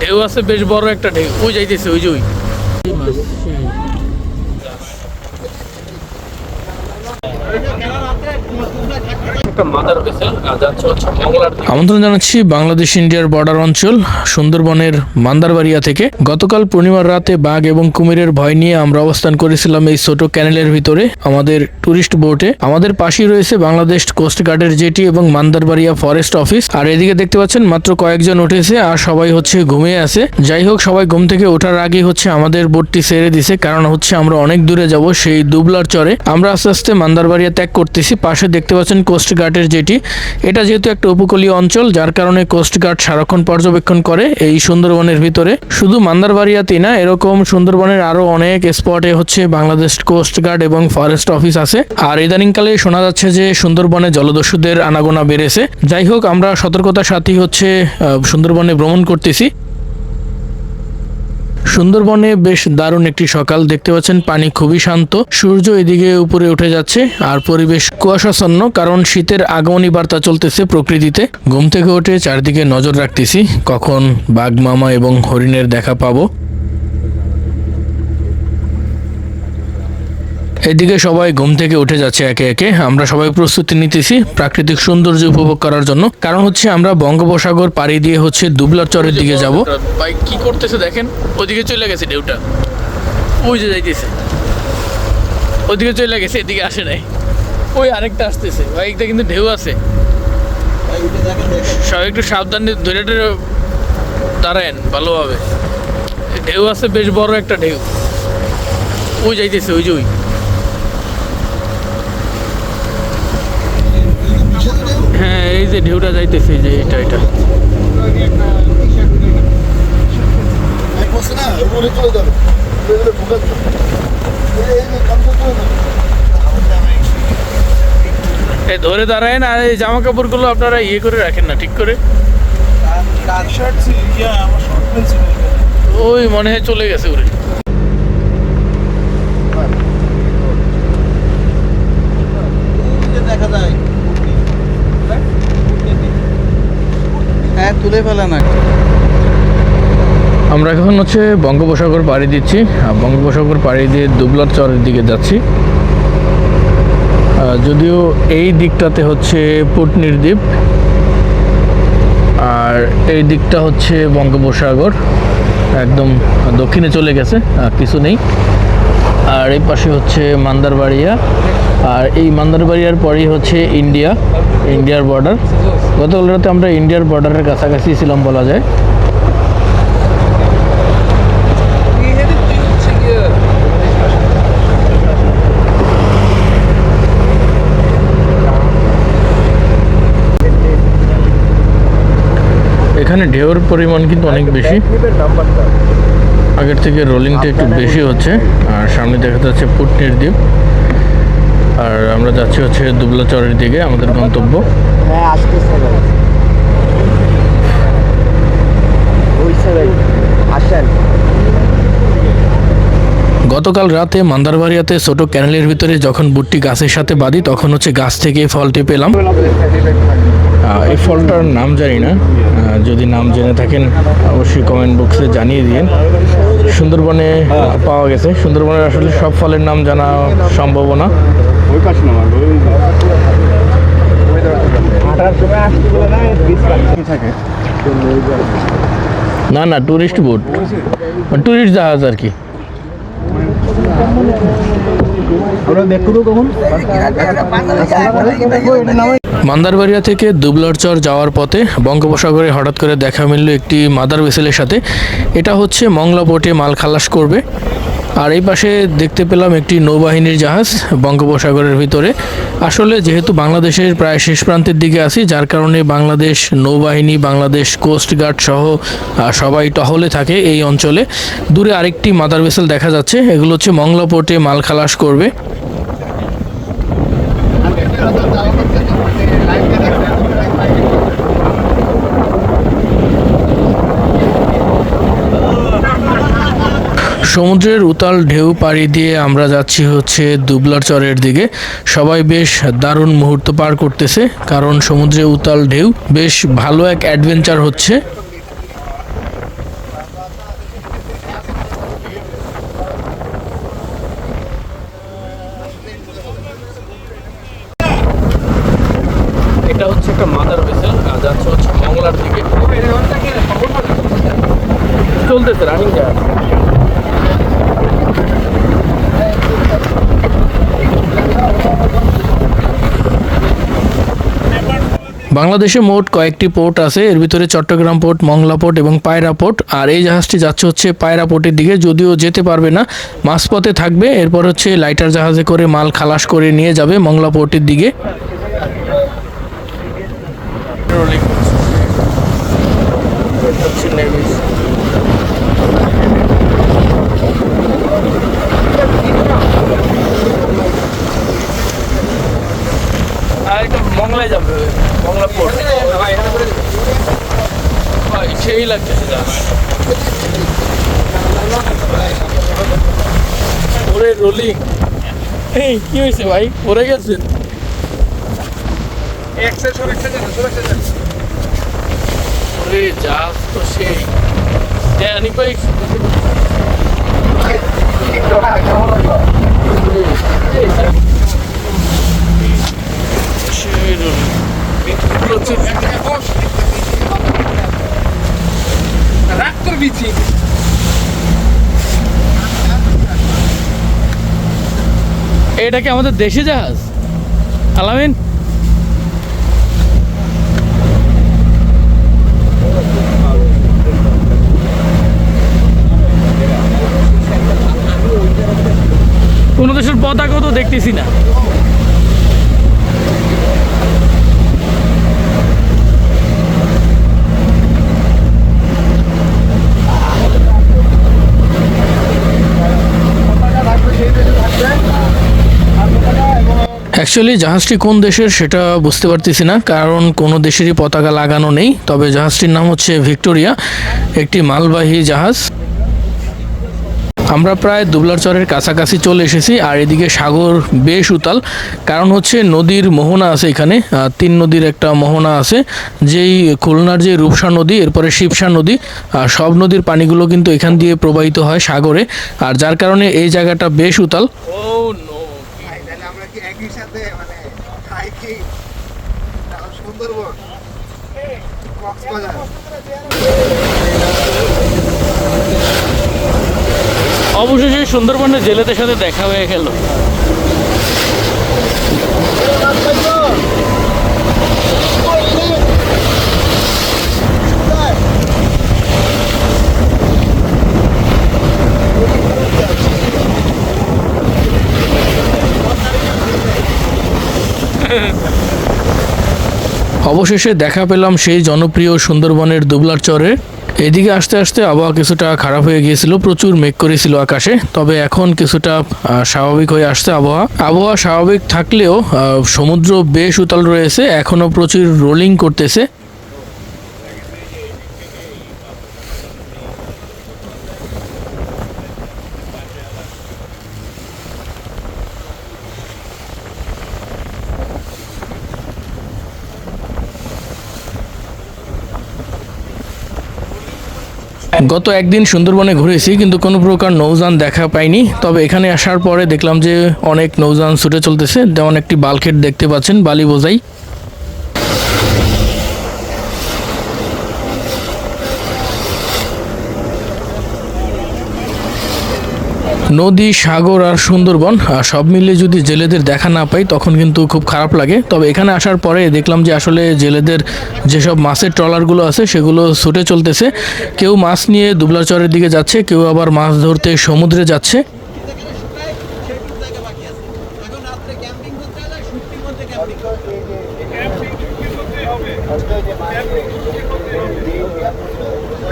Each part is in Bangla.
ঢেউ আছে বেশ বড় একটা ঢেউ। ওই যাইতেছে ওই যে ওই। আমন্ত্রণ জানাচ্ছি বাংলাদেশ, ইন্ডিয়ার বর্ডার অঞ্চল, সুন্দরবনের মান্দারবাড়িয়া থেকে। গতকাল পূর্ণিমার রাতে বাঘ এবং কুমিরের ভয় নিয়ে আমরা অবস্থান করেছিলাম এই ছোট ক্যানেলের ভিতরে, আমাদের টুরিস্ট বোটে আমাদের পাশেই রয়েছে বাংলাদেশ কোস্ট গার্ডের জেটি এবং মান্দারবাড়িয়া ফরেস্ট অফিস আর এদিকে দেখতে পাচ্ছেন, মাত্র কয়েকজন উঠেছে আর সবাই হচ্ছে ঘুমিয়ে আছে। যাই হোক, সবাই ঘুম থেকে ওঠার আগেই হচ্ছে আমাদের বোটটি ছেড়ে দিছে, কারণ হচ্ছে আমরা অনেক দূরে যাব সেই দুবলার চরে। আমরা আস্তে আস্তে মান্দারবাড়িয়া ত্যাগ করতেছি। পাশে দেখতে পাচ্ছেন কোস্ট গার্ডের যেটি, এটা যেহেতু একটা উপকূলীয় অঞ্চল, যার কারণে কোস্ট গার্ড সারাক্ষণ পর্যবেক্ষণ করে এই সুন্দরবনের ভিতরে। শুধু মান্দারবাড়িয়াতেই না, এরকম সুন্দরবনের আরও অনেক স্পটে হচ্ছে বাংলাদেশ কোস্ট গার্ড এবং ফরেস্ট অফিস আছে। আর ইদানিংকালে শোনা যাচ্ছে যে সুন্দরবনে জলদস্যুদের আনাগোনা বেড়েছে। যাই হোক, আমরা সতর্কতার সাথেই হচ্ছে সুন্দরবনে ভ্রমণ করতেছি। সুন্দরবনে বেশ দারুণ একটি সকাল। দেখতে পাচ্ছেন পানি খুবই শান্ত। সূর্য এদিকে উপরে উঠে যাচ্ছে আর পরিবেশ কুয়াশাচ্ছন্ন কারণ শীতের আগমনী বার্তা চলতেছে প্রকৃতিতে। ঘুম থেকে উঠে চারদিকে নজর রাখতেছি। কখন বাঘ, মামা এবং হরিণের দেখা পাবো। এদিকে সবাই ঘুম থেকে উঠে যাচ্ছে একে একে। আমরা সবাই প্রস্তুতি নিতেছি প্রাকৃতিক সৌন্দর্য উপভোগ করার জন্য। কারণ হচ্ছে আমরা বঙ্গোপসাগর পাড়ি দিয়ে হচ্ছে দুবলার চরের দিকে যাব। বাইক কি করতেছে দেখেন? ওদিকে চলে গেছে ঢেউটা। ওই যে যাইতেছে। ওদিকে চলে গেছে, এদিকে আসে নাই। ওই আরেকটা আসতেছে। বাইকটা কিন্তু ঢেউ আছে। সবাই একটু সাবধানে ধরে দাঁড়ায়েন, ভালোভাবে। ঢেউ আছে, বেশ বড় একটা ঢেউ। ওই যাইতেছে, ওই যে ওই হ্যাঁ এই যে ঢেউটা যাইতেছে যে এটা এটা। ধরে দাঁড়ায় না এই জামা কাপড়গুলো আপনারা ইয়ে করে রাখেন না ঠিক করে? ওই মনে হয় চলে গেছে উড়ে তুলে ফেলে না আমরা এখন হচ্ছে বঙ্গোপসাগর পাড়ি দিচ্ছি, আর বঙ্গোপসাগর পাড়ি দিয়ে দুবলার চরের দিকে যাচ্ছি। যদিও এই দিকটাতে হচ্ছে পুটনির দ্বীপ, আর এই দিকটা হচ্ছে বঙ্গোপসাগর, একদম দক্ষিণে চলে গেছে কিছু নেই। আর এই পাশে হচ্ছে মান্দারবাড়িয়া। আর এই মান্দারবাড়িয়ার পরেই হচ্ছে ইন্ডিয়া, ইন্ডিয়ার বর্ডার গতকাল রাতে আমরা ইন্ডিয়ার বর্ডারের কাছাকাছি ছিলাম বলা যায়। এখানে ঢেউর পরিমাণ কিন্তু অনেক বেশি। আগের থেকে রোলিংটা একটু বেশি হচ্ছে আর সামনে দেখা যাচ্ছে পুটনির দ্বীপ। আর আমরা যাচ্ছি হচ্ছে দুবলা চরের দিকে আমাদের গন্তব্য। হ্যাঁ গতকাল রাতে মান্দারবাড়িয়াতে ছোট ক্যানেলের ভিতরে যখন বুটটি গাছের সাথে বাঁধি তখন হচ্ছে গাছ থেকে ফলটি পেলাম এই ফলটার নাম জানি না। যদি নাম জেনে থাকেন, অবশ্যই কমেন্ট বক্সে জানিয়ে দিন সুন্দরবনে পাওয়া গেছে। সুন্দরবনের আসলে সব ফলের নাম জানা সম্ভব না। না না টুরিস্ট বোট টুরিস্ট জাহাজ আর কি। আমরা কখন মান্দারবাড়িয়া থেকে দুবলারচর যাওয়ার পথে বঙ্গোপসাগরে হঠাৎ করে দেখা মিলল একটি মাদার ভেসেলের সাথে। এটা হচ্ছে মংলা মাল খালাস করবে। আর এই পাশে দেখতে পেলাম একটি নৌবাহিনীর জাহাজ বঙ্গোপসাগরের ভিতরে। আসলে যেহেতু বাংলাদেশের প্রায় শেষ প্রান্তের দিকে আছি, যার কারণে বাংলাদেশ নৌবাহিনী, বাংলাদেশ কোস্ট গার্ড সহ সবাই টহলে থাকে এই অঞ্চলে। দূরে আরেকটি মাদার ভেসেল দেখা যাচ্ছে, এগুলো হচ্ছে মংলা পোর্টে মাল খালাস করবে। সমুদ্রের উতাল ঢেউ পাড়ি দিয়ে আমরা যাচ্ছি হচ্ছে দুবলার চরের দিকে। সবাই বেশ দারুণ মুহূর্ত পার করতেছে, কারণ সমুদ্রে উতাল ঢেউ বেশ ভালো এক অ্যাডভেঞ্চার হচ্ছে একটা মাদার ভেসেল যাচ্ছে হচ্ছে মঙ্গলার দিকে চলতেছে রানিং জাহাজ বাংলাদেশে মোট কয়েকটি পোর্ট আছে। এর ভিতরে চট্টগ্রাম পোর্ট, মংলা পোর্ট এবং পায়রা পোর্ট। আর এই জাহাজটি যাচ্ছে হচ্ছে পায়রা পোর্টের দিকে। যদিও যেতে পারবে না, মাঝপথে থাকবে। এরপর হচ্ছে লাইটার জাহাজে করে মাল খালাস করে নিয়ে যাবে মংলা পোর্টের দিকে। মংলায় যাবে। মংলা পোর্ট সেই লাগতেছে ওরে রোলিং এই কি হয়েছে ভাই পড়ে গেছে ওরে জাহাজ তো সেই জানি ভাই সেই এটা কি আমাদের দেশি জাহাজ? আলামিন? কোন দেশের পতাকাও তো দেখতেছি না। অ্যাকচুয়ালি জাহাজটি কোন দেশের সেটা বুঝতে পারতেছি না, কারণ কোনো দেশেরই পতাকা লাগানো নেই। তবে জাহাজটির নাম হচ্ছে ভিক্টোরিয়া, একটি মালবাহী জাহাজ। আমরা প্রায় দুবলার চরের কাছাকাছি চলে এসেছি, আর এদিকে সাগর বেশ উতাল। কারণ হচ্ছে নদীর মোহনা আছে এখানে তিন নদীর একটা মোহনা আছে। যেই খুলনার যে রূপসা নদী, এরপরে শিবসা নদী সব নদীর পানিগুলো কিন্তু এখান দিয়ে প্রবাহিত হয় সাগরে। আর যার কারণে এই জায়গাটা বেশ উতাল। আমরা কি একই সাথে মানে খাই কি? সুন্দরবন। কক্সবাজার। অবশেষে সুন্দরবনের জেলেদের সাথে দেখা হয়ে গেল। অবশেষে দেখা পেলাম সেই জনপ্রিয় সুন্দরবনের দুবলার চরে। এদিকে আসতে আসতে আবহাওয়া কিছুটা খারাপ হয়ে গিয়েছিল, প্রচুর মেঘ করেছিল আকাশে, তবে এখন কিছুটা স্বাভাবিক হয়ে আসছে আবহাওয়া। আবহাওয়া স্বাভাবিক থাকলেও সমুদ্র বেশ উতাল রয়েছে এখনও প্রচুর রোলিং করতেছে। গত একদিন সুন্দরবনে ঘুরেছি, কিন্তু কোনো প্রকার নৌযান দেখা পাইনি। তবে এখানে আসার পরে দেখলাম যে অনেক নৌযান ছুটে চলতেছে। যেমন একটি বালখেট দেখতে পাচ্ছেন, বালি বোঝাই। নদী, সাগর আর সুন্দরবন সব মিলে যদি জেলেদের দেখা না পাই, তখন কিন্তু খুব খারাপ লাগে। তবে এখানে আসার পরে দেখলাম যে আসলে জেলেদের যেসব মাছের ট্রলারগুলো আছে, সেগুলো ছুটে চলতেছে। কেউ মাছ নিয়ে দুবলাচরের দিকে যাচ্ছে, কেউ আবার মাছ ধরতে সমুদ্রে যাচ্ছে।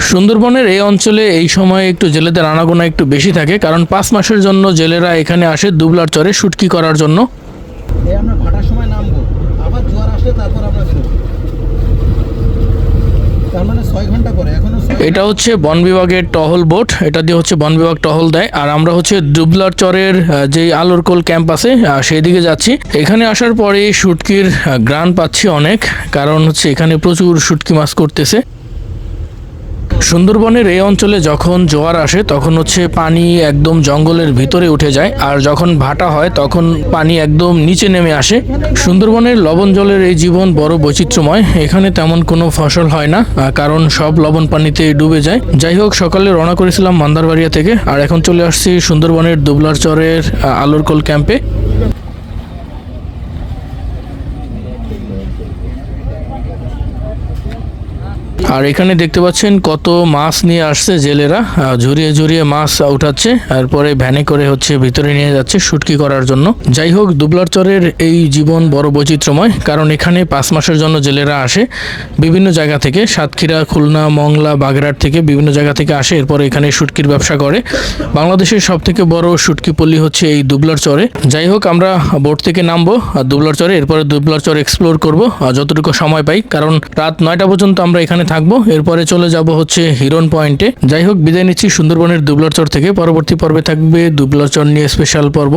সুন্দরবনের এই অঞ্চলে এই সময় একটু জেলেদের আনাগোনা একটু বেশি থাকে কারণ পাঁচ মাসের জন্য জেলেরা এখানে আসে দুবলার চরে শুটকি করার জন্য। এই আমরা ভাটার সময় নামবো আবার জোয়ার আসলে তারপর আমরা এটা হচ্ছে বন বিভাগের টহল বোট, এটা দিয়ে হচ্ছে বন বিভাগ টহল দেয়। আর আমরা হচ্ছে দুবলার চরের যে আলোরকোল ক্যাম্প আছে সেই দিকে যাচ্ছি। এখানে আসার পরে শুটকির গ্রান পাচ্ছি অনেক, কারণ হচ্ছে এখানে প্রচুর শুটকি মাছ করতেছে। সুন্দরবনের এই অঞ্চলে যখন জোয়ার আসে, তখন হচ্ছে পানি একদম জঙ্গলের ভিতরে উঠে যায়। আর যখন ভাটা হয়, তখন পানি একদম নিচে নেমে আসে। সুন্দরবনের লবণ জলের এই জীবন বড় বৈচিত্র্যময়। এখানে তেমন কোনো ফসল হয় না কারণ সব লবণ পানিতে ডুবে যায়। যাই হোক, সকালে রওনা করেছিলাম মান্দারবাড়িয়া থেকে। আর এখন চলে আসছি সুন্দরবনের দুবলার চরের আলোরকোল ক্যাম্পে। আর এখানে দেখতে পাচ্ছেন কত মাছ নিয়ে আসছে জেলেরা। ঝুরিয়ে ঝুরিয়ে মাছ উঠাচ্ছে, তারপরে ভ্যানে করে হচ্ছে ভিতরে নিয়ে যাচ্ছে শুটকি করার জন্য। যাই হোক, দুবলার চরের এই জীবন বড় বৈচিত্র্যময়, কারণ এখানে পাঁচ মাসের জন্য জেলেরা আসে বিভিন্ন জায়গা থেকে। সাতক্ষীরা, খুলনা, মংলা, বাগেরহাট থেকে বিভিন্ন জায়গা থেকে আসে, এরপরে এখানে শুটকির ব্যবসা করে। বাংলাদেশের সব থেকে বড় শুটকি পল্লী হচ্ছে এই দুবলার চরে। যাই হোক, আমরা বোট থেকে নামবো আর দুবলার চরে, এরপরে দুবলার চর এক্সপ্লোর করব যতটুকু সময় পাই, কারণ রাত নয়টা পর্যন্ত আমরা এখানে থাকব। এরপরে চলে যাব হচ্ছে হিরন পয়েন্টে যাই হোক, বিদায় নিচ্ছি সুন্দরবনের দুবলার চর থেকে। পরবর্তী পর্বে থাকবে দুবলার চর নিয়ে স্পেশাল পর্ব।